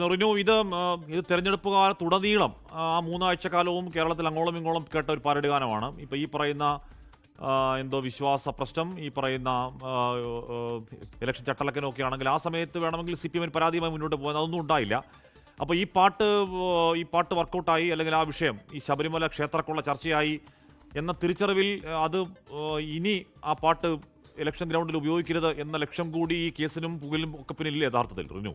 റിനു ഇത് ഇത് തെരഞ്ഞെടുപ്പ് കാലത്തുടനീളം ആ മൂന്നാഴ്ച കാലവും കേരളത്തിൽ അങ്ങോളം ഇങ്ങോളം കേട്ട ഒരു പരട് ഗാനമാണ്. ഈ പറയുന്ന എന്തോ വിശ്വാസ പ്രശ്നം ഈ പറയുന്ന ഇലക്ഷൻ ചട്ടലക്കനൊക്കെ ആണെങ്കിൽ ആ സമയത്ത് വേണമെങ്കിൽ സി പി എമ്മിന് പരാതിയുമായി മുന്നോട്ട് പോകാൻ അതൊന്നും ഉണ്ടായില്ല. അപ്പോൾ ഈ പാട്ട് ഈ പാട്ട് വർക്കൗട്ടായി അല്ലെങ്കിൽ ആ വിഷയം ഈ ശബരിമല ക്ഷേത്രക്കുള്ള ചർച്ചയായി എന്ന തിരിച്ചറിവിൽ അത് ഇനി ആ പാട്ട് ഇലക്ഷൻ ഗ്രൗണ്ടിൽ ഉപയോഗിക്കരുത് എന്ന ലക്ഷ്യം കൂടി ഈ കേസിനും പുകലിനും ഒക്കെ പിന്നില്ല യഥാർത്ഥത്തിൽ റിനു?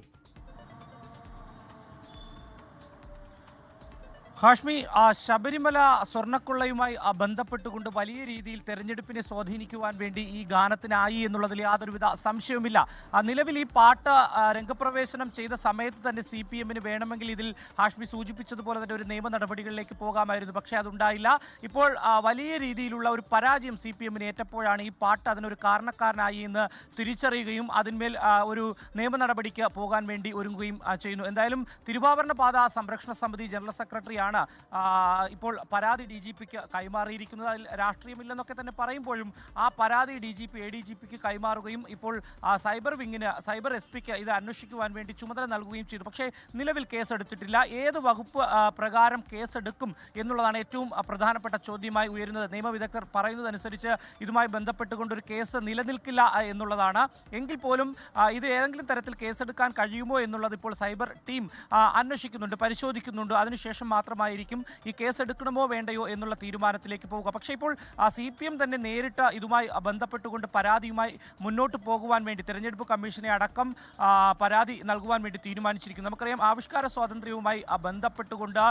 ഹാഷ്മി ആ, ശബരിമല സ്വർണക്കൊള്ളയുമായി ബന്ധപ്പെട്ടുകൊണ്ട് വലിയ രീതിയിൽ തെരഞ്ഞെടുപ്പിനെ സ്വാധീനിക്കുവാൻ വേണ്ടി ഈ ഗാനത്തിനായി എന്നുള്ളതിൽ യാതൊരുവിധ സംശയവുമില്ല. നിലവിൽ ഈ പാട്ട് രംഗപ്രവേശനം ചെയ്ത സമയത്ത് തന്നെ സി പി എമ്മിന് വേണമെങ്കിൽ ഇതിൽ ഹാഷ്മി സൂചിപ്പിച്ചതുപോലെ തന്നെ ഒരു നിയമ നടപടികളിലേക്ക് പോകാമായിരുന്നു. പക്ഷേ അതുണ്ടായില്ല. ഇപ്പോൾ വലിയ രീതിയിലുള്ള ഒരു പരാജയം സി പി എമ്മിന് ഏറ്റപ്പോഴാണ് ഈ പാട്ട് അതിനൊരു കാരണക്കാരനായി എന്ന് തിരിച്ചറിയുകയും അതിന്മേൽ ഒരു നിയമ നടപടിക്ക് പോകാൻ വേണ്ടി ഒരുങ്ങുകയും ചെയ്യുന്നു. എന്തായാലും തിരുവാഭരണ പാത സംരക്ഷണ സമിതി ജനറൽ സെക്രട്ടറിയാണ് ആ, ഇപ്പോൾ പരാതി ഡി ജി പിക്ക് കൈമാറിയിരിക്കുന്നത്. അതിൽ രാഷ്ട്രീയമില്ലെന്നൊക്കെ തന്നെ പറയുമ്പോഴും ആ പരാതി D G P A D G പിക്ക് കൈമാറുകയും ഇപ്പോൾ സൈബർ വിങ്ങിന് സൈബർ എസ് പിക്ക് ഇത് അന്വേഷിക്കുവാൻ വേണ്ടി ചുമതല നൽകുകയും ചെയ്തു. പക്ഷേ നിലവിൽ കേസെടുത്തിട്ടില്ല. ഏത് വകുപ്പ് പ്രകാരം കേസെടുക്കും എന്നുള്ളതാണ് ഏറ്റവും പ്രധാനപ്പെട്ട ചോദ്യമായി ഉയരുന്നത്. നിയമവിദഗ്ധർ പറയുന്നതനുസരിച്ച് ഇതുമായി ബന്ധപ്പെട്ടുകൊണ്ട് ഒരു കേസ് നിലനിൽക്കില്ല എന്നുള്ളതാണ്. എങ്കിൽ പോലും ഇത് ഏതെങ്കിലും തരത്തിൽ കേസെടുക്കാൻ കഴിയുമോ എന്നുള്ളത് ഇപ്പോൾ സൈബർ ടീം അന്വേഷിക്കുന്നുണ്ട് പരിശോധിക്കുന്നുണ്ട്. അതിനുശേഷം മാത്രമായിരിക്കും ഈ കേസ് എടുക്കണമോ വേണ്ടയോ എന്നുള്ള തീരുമാനത്തിലേക്ക് പോവുക പക്ഷേ ഇപ്പോൾ ആ സി പി എം തന്നെ നേരിട്ട് ഇതുമായി ബന്ധപ്പെട്ടുകൊണ്ട് പരാതിയുമായി മുന്നോട്ട് പോകുവാൻ വേണ്ടി തെരഞ്ഞെടുപ്പ് കമ്മീഷനെ അടക്കം പരാതി നൽകുവാൻ വേണ്ടി തീരുമാനിച്ചിരിക്കുന്നു. നമുക്കറിയാം ആവിഷ്കാര സ്വാതന്ത്ര്യവുമായി ബന്ധപ്പെട്ടുകൊണ്ട്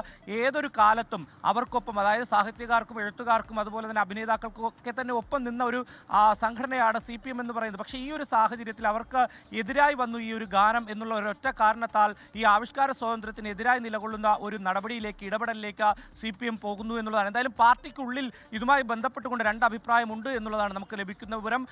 ഏതൊരു കാലത്തും അവർക്കൊപ്പം അതായത് സാഹിത്യകാർക്കും എഴുത്തുകാർക്കും അതുപോലെ തന്നെ അഭിനേതാക്കൾക്കും ഒക്കെ തന്നെ ഒപ്പം നിന്ന ഒരു സംഘടനയാണ് സി പി എം എന്ന് പറയുന്നത്. പക്ഷേ ഈ ഒരു സാഹചര്യത്തിൽ അവർക്ക് എതിരായി വന്നു ഈ ഒരു ഗാനം എന്നുള്ള ഒരൊറ്റ കാരണത്താൽ ഈ ആവിഷ്കാര സ്വാതന്ത്ര്യത്തിനെതിരായി നിലകൊള്ളുന്ന ഒരു നടപടിയിലേക്ക് ഇടപെടലിലേക്ക് സി പി എം പോകുന്നു എന്നുള്ളതാണ്. എന്തായാലും പാർട്ടിക്കുള്ളിൽ ഇതുമായി ബന്ധപ്പെട്ടുകൊണ്ട് രണ്ട് അഭിപ്രായമുണ്ട് എന്നുള്ളതാണ് നമുക്ക് ലഭിക്കുന്ന വിവരം.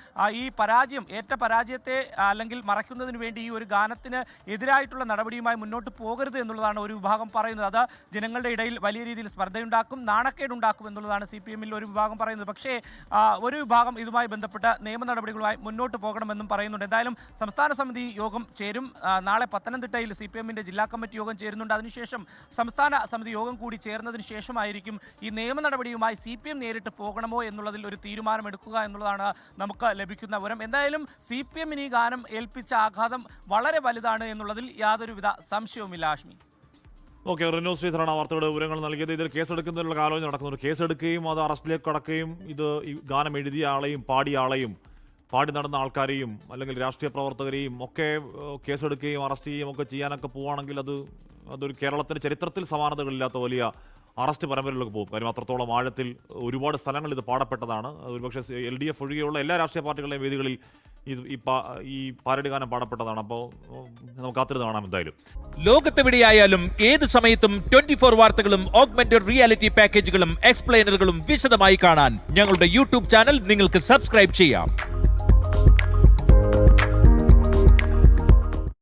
ഈ പരാജയം ഏറ്റ പരാജയത്തെ അല്ലെങ്കിൽ മറയ്ക്കുന്നതിന് വേണ്ടി ഈ ഒരു ഗാനത്തിന് എതിരായിട്ടുള്ള നടപടിയുമായി മുന്നോട്ട് പോകരുത് എന്നുള്ളതാണ് ഒരു വിഭാഗം പറയുന്നത്. അത് ജനങ്ങളുടെ ഇടയിൽ വലിയ രീതിയിൽ സ്പർദ്ധയുണ്ടാക്കും നാണക്കേടുണ്ടാക്കും എന്നുള്ളതാണ് സി പി എമ്മിൽ ഒരു വിഭാഗം പറയുന്നത്. പക്ഷേ ഒരു വിഭാഗം ഇതുമായി ബന്ധപ്പെട്ട നിയമ നടപടികളുമായി മുന്നോട്ട് പോകണമെന്നും പറയുന്നുണ്ട്. എന്തായാലും സംസ്ഥാന സമിതി യോഗം ചേരും. നാളെ പത്തനംതിട്ടയിൽ സി പി എമ്മിന്റെ ജില്ലാ കമ്മിറ്റി യോഗം ചേരുന്നുണ്ട്. അതിനുശേഷം സംസ്ഥാന സമിതി യോഗം കൂടി ചേർന്നതിന് ശേഷമായിരിക്കും ഈ നിയമ നടപടിയുമായി സി പി എം നേരിട്ട് പോകണമോ എന്നുള്ളതിൽ ഒരു തീരുമാനമെടുക്കുക എന്നുള്ളതാണ് നമുക്ക് ലഭിക്കുന്ന വിവരം. എന്തായാലും സി പി എമ്മിന് ഈ ഗാനം ഏൽപ്പിച്ച ആഘാതം വളരെ വലുതാണ് എന്നുള്ളതിൽ യാതൊരുവിധ സംശയവുമില്ല ആഷ്മി. ഓക്കെ റിനോ ശ്രീധരാണ് വാർത്തയുടെ വിവരങ്ങൾ നൽകിയത്. ഇതിൽ കേസെടുക്കുന്നതിനുള്ള ആലോചന നടക്കുന്നുണ്ട് കേസെടുക്കുകയും അത് അറസ്റ്റിലേക്ക് കടക്കുകയും ഇത് ഈ ഗാനം എഴുതിയ ആളെയും പാടിയ ആളെയും പാടി നടന്ന ആൾക്കാരെയും അല്ലെങ്കിൽ രാഷ്ട്രീയ പ്രവർത്തകരെയും ഒക്കെ കേസെടുക്കുകയും അറസ്റ്റ് ചെയ്യുകയും ഒക്കെ ചെയ്യാനൊക്കെ പോവുകയാണെങ്കിൽ അത് അതൊരു കേരളത്തിന്റെ ചരിത്രത്തിൽ സമാനതകളില്ലാത്ത വലിയ അറസ്റ്റ് പരമ്പരയിലേക്ക് പോകും. കാര്യം അത്രത്തോളം ആഴത്തിൽ ഒരുപാട് സ്ഥലങ്ങളിൽ ഇത് പാടപ്പെട്ടതാണ്. ഒരുപക്ഷെ എൽ ഡി എഫ് ഒഴികെയുള്ള എല്ലാ രാഷ്ട്രീയ പാർട്ടികളുടെയും വേദികളിൽ ഇത് ഈ ഈ പാരടി ഗാനം പാടപ്പെട്ടതാണ്. അപ്പോൾ നമുക്ക് കാത്തിരുന്ന് കാണാം എന്തായാലും. ലോകത്തെവിടെയായാലും ഏത് സമയത്തും ട്വന്റി ഫോർ വാർത്തകളും ഓഗ്മെന്റഡ് റിയാലിറ്റി പാക്കേജുകളും എക്സ്പ്ലെയിനറുകളും വിശദമായി കാണാൻ ഞങ്ങളുടെ യൂട്യൂബ് ചാനൽ നിങ്ങൾക്ക് സബ്സ്ക്രൈബ് ചെയ്യാം.